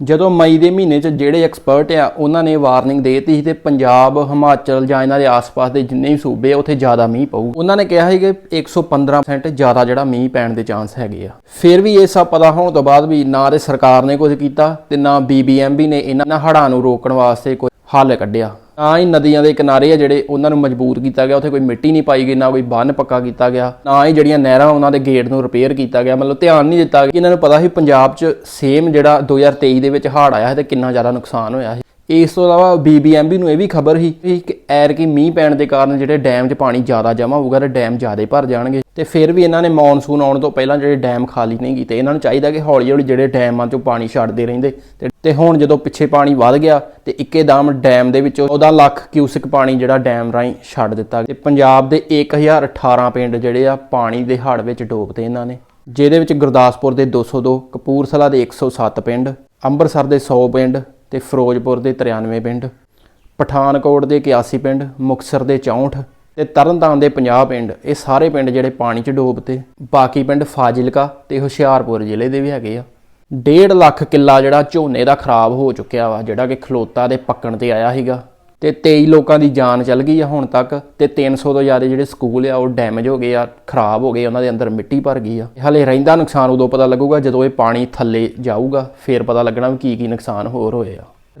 ਜਦੋਂ ਮਈ ਦੇ ਮਹੀਨੇ 'ਚ ਜਿਹੜੇ ਐਕਸਪਰਟ ਆ, ਉਹਨਾਂ ਨੇ ਵਾਰਨਿੰਗ ਦੇਤੀ ਸੀ ਤੇ ਪੰਜਾਬ, ਹਿਮਾਚਲ ਜਾਂ ਇਹਨਾਂ ਦੇ ਆਸ-ਪਾਸ ਦੇ ਜਿੰਨੇ ਵੀ ਸੂਬੇ ਆ, ਉੱਥੇ ਜ਼ਿਆਦਾ ਮੀਂਹ ਪਊ। ਉਹਨਾਂ ਨੇ ਕਿਹਾ ਸੀ ਕਿ 115% ਜ਼ਿਆਦਾ ਜਿਹੜਾ ਮੀਂਹ ਪੈਣ ਦੇ ਚਾਂਸ ਹੈਗੇ ਆ। ਫਿਰ ਵੀ ਇਹ ਸਭ ਪਤਾ ਹੋਣ ਤੋਂ ਬਾਅਦ ਵੀ ਨਾ ਤੇ ਸਰਕਾਰ ਨੇ ਕੁਝ ਕੀਤਾ ਤੇ ਨਾ ਬੀਬੀਐਮਬੀ ਨੇ ਇਹਨਾਂ ਹੜ੍ਹਾਂ ਨੂੰ ਰੋਕਣ ਵਾਸਤੇ ਕੋਈ ਹੱਲ ਕੱਢਿਆ। ਨਾ ਹੀ ਨਦੀਆਂ ਦੇ ਕਿਨਾਰੇ ਆ ਜਿਹੜੇ ਉਹਨਾਂ ਨੂੰ ਮਜ਼ਬੂਤ ਕੀਤਾ ਗਿਆ। ਉੱਥੇ ਕੋਈ ਮਿੱਟੀ ਨਹੀਂ ਪਾਈ ਗਈ, ਨਾ ਕੋਈ ਬੰਨ ਪੱਕਾ ਕੀਤਾ ਗਿਆ, ਨਾ ਹੀ ਜਿਹੜੀਆਂ ਨਹਿਰਾਂ ਉਹਨਾਂ ਦੇ ਗੇਟ ਨੂੰ ਰਿਪੇਅਰ ਕੀਤਾ ਗਿਆ। ਮਤਲਬ ਧਿਆਨ ਨਹੀਂ ਦਿੱਤਾ ਕਿ ਇਹਨਾਂ ਨੂੰ ਪਤਾ ਸੀ ਪੰਜਾਬ 'ਚ ਸੇਮ ਜਿਹੜਾ 2023 ਦੇ ਵਿੱਚ ਹੜ੍ਹ ਆਇਆ ਹੈ ਤੇ ਕਿੰਨਾ ਜ਼ਿਆਦਾ ਨੁਕਸਾਨ ਹੋਇਆ ਸੀ। ਇਸ ਤੋਂ ਇਲਾਵਾ ਬੀਬੀਐਮਬੀ ਨੂੰ ਇਹ ਵੀ ਖਬਰ ਸੀ ਕਿ ਐਰ ਕੀ ਮੀਂਹ ਪੈਣ ਦੇ ਕਾਰਨ ਜਿਹੜੇ ਡੈਮ 'ਚ ਪਾਣੀ ਜ਼ਿਆਦਾ ਜਮ੍ਹਾਂ ਹੋਊਗਾ ਤੇ ਡੈਮ ਜ਼ਿਆਦਾ ਭਰ ਜਾਣਗੇ ਤੇ ਫਿਰ ਵੀ ਇਹਨਾਂ ਨੇ ਮੌਨਸੂਨ ਆਉਣ ਤੋਂ ਪਹਿਲਾਂ ਜਿਹੜੇ ਡੈਮ ਖਾਲੀ ਨਹੀਂ ਕੀਤੇ। ਇਹਨਾਂ ਨੂੰ ਚਾਹੀਦਾ ਕਿ ਹੌਲੀ ਹੌਲੀ ਜਿਹੜੇ ਡੈਮਾਂ 'ਚੋਂ ਪਾਣੀ ਛੱਡਦੇ ਰਹਿੰਦੇ ਤੇ ਹੁਣ ਜਦੋਂ ਪਿੱਛੇ ਪਾਣੀ ਵੱਧ ਗਿਆ ਤੇ ਇੱਕੇਦਮ ਡੈਮ ਦੇ ਵਿੱਚੋਂ 14 ਲੱਖ ਕਿਊਸਿਕ ਪਾਣੀ ਜਿਹੜਾ ਡੈਮ ਰਾਹੀਂ ਛੱਡ ਦਿੱਤਾ ਤੇ ਪੰਜਾਬ ਦੇ 1018 ਪਿੰਡ ਜਿਹੜੇ ਆ ਪਾਣੀ ਦੇ ਹੜ੍ਹ ਵਿੱਚ ਡੋਬਤੇ ਇਹਨਾਂ ਨੇ। ਜਿਹਦੇ ਵਿੱਚ ਗੁਰਦਾਸਪੁਰ ਦੇ 202 ਕਪੂਰਥਲਾ ਦੇ 107 ਪਿੰਡ, ਅੰਮ੍ਰਿਤਸਰ ਦੇ 100 ਪਿੰਡ ਤੇ ਫਿਰੋਜ਼ਪੁਰ ਦੇ 93 ਪਿੰਡ, ਪਠਾਨਕੋਟ ਦੇ 81 ਪਿੰਡ, ਮੁਕਤਸਰ ਦੇ 64 ਤੇ ਤਰਨਤਾਰਨ ਦੇ 50 ਪਿੰਡ, ਇਹ ਸਾਰੇ ਪਿੰਡ ਜਿਹੜੇ ਪਾਣੀ 'ਚ ਡੋਬਤੇ ਬਾਕੀ ਪਿੰਡ ਫਾਜ਼ਿਲਕਾ ਤੇ ਹੁਸ਼ਿਆਰਪੁਰ ਜ਼ਿਲ੍ਹੇ ਦੇ ਵੀ ਹੈਗੇ ਆ। 1.5 ਲੱਖ ਕਿੱਲਾ ਜਿਹੜਾ ਝੋਨੇ ਦਾ ਖਰਾਬ ਹੋ ਚੁੱਕਿਆ ਵਾ, ਜਿਹੜਾ ਕਿ ਖਲੋਤਾ ਦੇ ਪੱਕਣ ਤੇ ਆਇਆ ਸੀਗਾ। ਤੇ 23 ਲੋਕਾਂ ਦੀ ਜਾਨ ਚਲ ਗਈ ਆ ਹੁਣ ਤੱਕ ਤੇ 300 ਤੋਂ ਜ਼ਿਆਦਾ ਜਿਹੜੇ ਸਕੂਲ ਆ, ਉਹ ਡੈਮੇਜ ਹੋ ਗਏ ਆ, ਖਰਾਬ ਹੋ ਗਏ, ਉਹਨਾਂ ਦੇ ਅੰਦਰ ਮਿੱਟੀ ਭਰ ਗਈ ਆ। ਹਲੇ ਰਹਿੰਦਾ ਨੁਕਸਾਨ ਉਦੋਂ ਪਤਾ ਲੱਗੂਗਾ ਜਦੋਂ ਇਹ ਪਾਣੀ ਥੱਲੇ ਜਾਊਗਾ, ਫੇਰ ਪਤਾ ਲੱਗਣਾ ਵੀ ਕੀ ਕੀ ਨੁਕਸਾਨ ਹੋਰ ਹੋਏ ਆ।